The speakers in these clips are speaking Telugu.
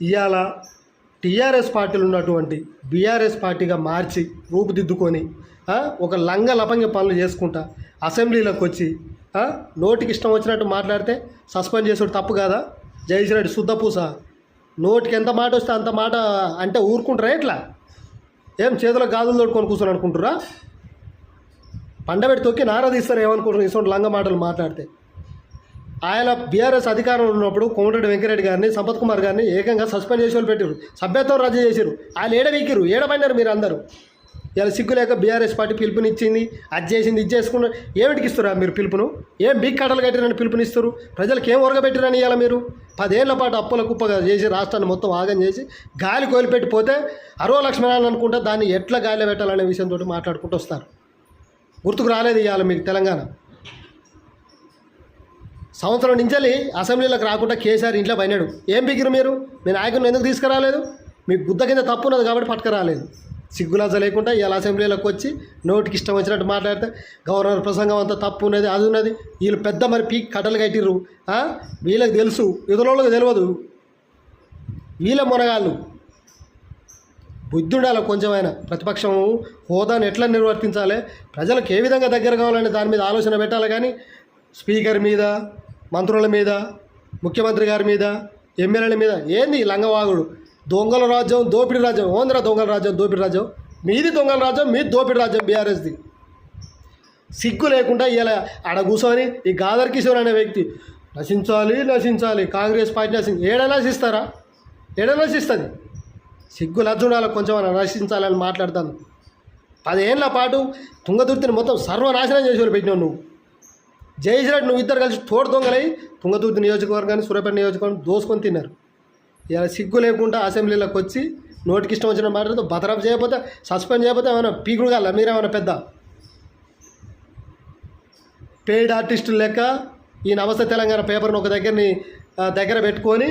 ఇవాళ టీఆర్ఎస్ పార్టీలు ఉన్నటువంటి బీఆర్ఎస్ పార్టీగా మార్చి రూపుదిద్దుకొని ఒక లంగ లపంగి పనులు చేసుకుంటా అసెంబ్లీలోకి వచ్చి నోటికి ఇష్టం వచ్చినట్టు మాట్లాడితే సస్పెండ్ చేసేవాడు తప్పు కాదా? జయశ్రెడ్డి శుద్ధపూస నోటికి ఎంత మాట వస్తే అంత మాట అంటే ఊరుకుంటారా ఎట్లా? ఏం చేతిలో గాజులు తోడుకొని కూర్చొని అనుకుంటురా పండబెట్టి తొక్కి నారా తీస్తారు ఏమనుకుంటున్నారు ఇటువంటి లంగ మాటలు మాట్లాడితే. ఆయన బీఆర్ఎస్ అధికారంలో ఉన్నప్పుడు కోమటిరెడ్డి వెంకరెడ్డి గారిని సంపత్ కుమార్ గారిని ఏకంగా సస్పెండ్ చేసి వాళ్ళు పెట్టారు సభ్యత్వం రద్దు చేశారు ఆయన ఏడవెక్కిరు ఏడబడినారు మీరు అందరూ. ఇలా సిగ్గు లేక బీఆర్ఎస్ పార్టీ పిలుపునిచ్చింది అది చేసింది ఇది చేసుకున్న ఏమిటికి ఇస్తారా మీరు పిలుపును? ఏం బిగ్ కట్టలు కట్టిరని పిలుపునిస్తారు ప్రజలకు ఏం ఒరగబెట్టిరని ఇవాళ మీరు? పదేళ్ళ పాటు అప్పుల కుప్పగా చేసి రాష్ట్రాన్ని మొత్తం ఆగం చేసి గాలి కోల్పెట్టిపోతే అరవ లక్ష్మణాన్ని అనుకుంటే దాన్ని ఎట్లా గాలిలో పెట్టాలనే విషయంతో మాట్లాడుకుంటూ వస్తారు. గుర్తుకు రాలేదు ఇవాళ మీకు తెలంగాణ. సంవత్సరం నుంచి అసెంబ్లీలోకి రాకుండా కేసీఆర్ ఇంట్లో పైనాడు. ఏం బిగిరు మీరు? మీ నాయకులను ఎందుకు తీసుకురాలేదు? మీకు గుద్ద కింద తప్పు ఉన్నది కాబట్టి పట్టుకురాలేదు. సిగ్గులాజ లేకుండా ఇలా అసెంబ్లీలోకి వచ్చి నోటికి ఇష్టం వచ్చినట్టు మాట్లాడితే గవర్నర్ ప్రసంగం అంతా తప్పు ఉన్నది అది ఉన్నది. వీళ్ళు పెద్ద మరి పీక్ కట్టలు కట్టిర్రు. వీళ్ళకి తెలుసు ఇతరులకు తెలియదు. వీళ్ళ మునగాళ్ళు. బుద్ధి ఉండాలి కొంచెమైనా. ప్రతిపక్షం హోదాను ఎట్లా నిర్వర్తించాలి? ప్రజలకు ఏ విధంగా దగ్గర కావాలనే దాని మీద ఆలోచన పెట్టాలి కానీ స్పీకర్ మీద మంత్రుల మీద ముఖ్యమంత్రి గారి మీద ఎమ్మెల్యేల మీద. ఏంది లంగవాగుడు దొంగల రాజ్యం దోపిడి రాజ్యం. ఓంద్ర దొంగల రాజ్యం దోపిడి రాజ్యం? మీది దొంగల రాజ్యం మీది దోపిడి రాజ్యం బీఆర్ఎస్ది. సిగ్గు లేకుండా ఇలా ఆడ కూర్చొని ఈ గాదర్ కిషోర్ అనే వ్యక్తి. నశించాలి నశించాలి. కాంగ్రెస్ పార్టీ నశించి ఏడ నశిస్తారా? ఏడ నశిస్తుంది? సిగ్గు లజ్జుడాల కొంచెం అలా నశించాలని మాట్లాడతాను. పదేళ్ళ పాటు తుంగతుర్తిని మొత్తం సర్వనాశనం చేసి పెట్టినావు నువ్వు. జయశ్రెడ్డి నువ్వు ఇద్దరు కలిసి తోడు దొంగలై తుంగతుర్తి నియోజకవర్గాన్ని సూర్యాపేట నియోజకవర్గం దోసుకొని తిన్నారు. ఇలా సిగ్గు లేకుండా అసెంబ్లీలోకి వచ్చి నోటికి ఇష్టం వచ్చిన మాటలతో భద్రపు చేయకపోతే సస్పెండ్ చేయకపోతే ఏమైనా పీకుడు కాల మీరేమైనా పెద్ద? పెయిడ్ ఆర్టిస్టులు లెక్క ఈ నమస్తే తెలంగాణ పేపర్ని ఒక దగ్గరని దగ్గర పెట్టుకొని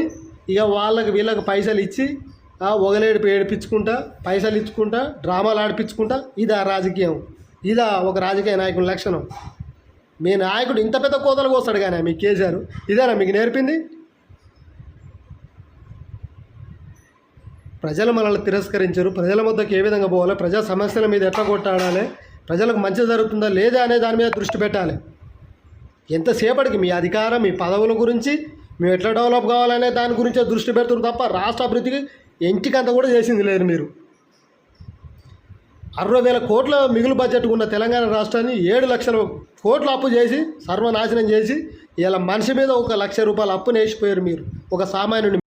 ఇక వాళ్ళకి వీళ్ళకి పైసలు ఇచ్చి ఒగలేడు ఏడిపించుకుంటా పైసలు ఇచ్చుకుంటా డ్రామాలు ఆడిపించుకుంటా ఇదా రాజకీయం. ఇదా ఒక రాజకీయ నాయకుని లక్షణం. మీ నాయకుడు ఇంత పెద్ద కోతలు కోస్తాడు కానీ మీ కేసీఆర్ ఇదేనా మీకు నేర్పింది? ప్రజలు మనల్ని తిరస్కరించరు. ప్రజల వద్దకు ఏ విధంగా పోవాలి? ప్రజా సమస్యల మీద ఎట్లా కొట్టాడాలి? ప్రజలకు మంచి జరుగుతుందా లేదా అనే దాని మీద దృష్టి పెట్టాలి. ఎంతసేపటికి మీ అధికారం మీ పదవుల గురించి మేము ఎట్లా డెవలప్ కావాలనే దాని గురించే దృష్టి పెడుతున్నారు తప్ప రాష్ట్ర అభివృద్ధికి ఎంటికంత కూడా చేసింది లేదు మీరు. అరవై వేల కోట్ల మిగులు బడ్జెట్ ఉన్న తెలంగాణ రాష్ట్రాన్ని ఏడు లక్షల కోట్ల అప్పు చేసి సర్వనాశనం చేసి ఇలా మనిషి మీద ఒక లక్ష రూపాయల అప్పును వేసిపోయారు మీరు. ఒక సామాన్యుని